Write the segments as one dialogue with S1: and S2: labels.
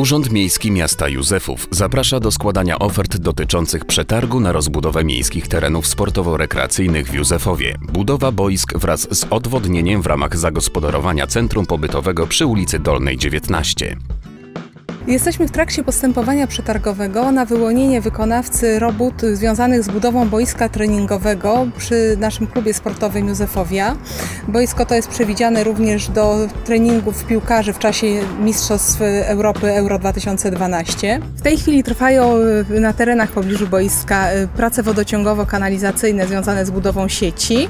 S1: Urząd Miejski Miasta Józefów zaprasza do składania ofert dotyczących przetargu na rozbudowę miejskich terenów sportowo-rekreacyjnych w Józefowie. Budowa boisk wraz z odwodnieniem w ramach zagospodarowania centrum pobytowego przy ulicy Dolnej 19.
S2: Jesteśmy w trakcie postępowania przetargowego na wyłonienie wykonawcy robót związanych z budową boiska treningowego przy naszym klubie sportowym Józefowia. Boisko to jest przewidziane również do treningów piłkarzy w czasie Mistrzostw Europy Euro 2012. W tej chwili trwają na terenach pobliżu boiska prace wodociągowo-kanalizacyjne związane z budową sieci.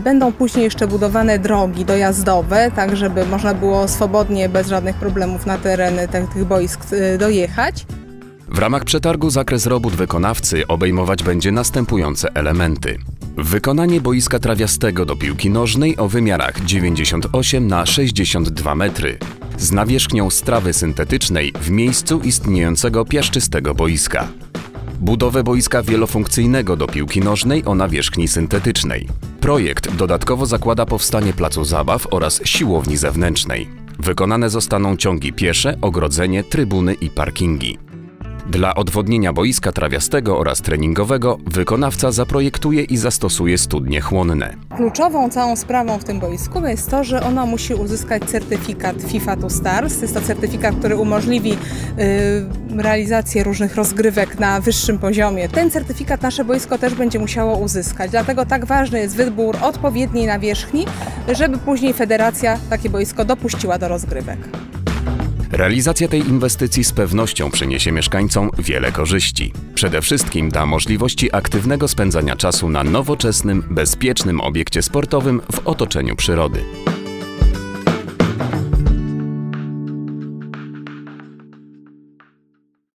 S2: Będą później jeszcze budowane drogi dojazdowe, tak żeby można było swobodnie, bez żadnych problemów na tereny tych boisk dojechać.
S1: W ramach przetargu zakres robót wykonawcy obejmować będzie następujące elementy. Wykonanie boiska trawiastego do piłki nożnej o wymiarach 98 na 62 metry z nawierzchnią strawy syntetycznej w miejscu istniejącego piaszczystego boiska. Budowę boiska wielofunkcyjnego do piłki nożnej o nawierzchni syntetycznej. Projekt dodatkowo zakłada powstanie placu zabaw oraz siłowni zewnętrznej. Wykonane zostaną ciągi piesze, ogrodzenie, trybuny i parkingi. Dla odwodnienia boiska trawiastego oraz treningowego wykonawca zaprojektuje i zastosuje studnie chłonne.
S2: Kluczową całą sprawą w tym boisku jest to, że ono musi uzyskać certyfikat FIFA to Stars. Jest to certyfikat, który umożliwi y, realizację różnych rozgrywek na wyższym poziomie. Ten certyfikat nasze boisko też będzie musiało uzyskać. Dlatego tak ważny jest wybór odpowiedniej nawierzchni, żeby później federacja takie boisko dopuściła do rozgrywek.
S1: Realizacja tej inwestycji z pewnością przyniesie mieszkańcom wiele korzyści. Przede wszystkim da możliwości aktywnego spędzania czasu na nowoczesnym, bezpiecznym obiekcie sportowym w otoczeniu przyrody.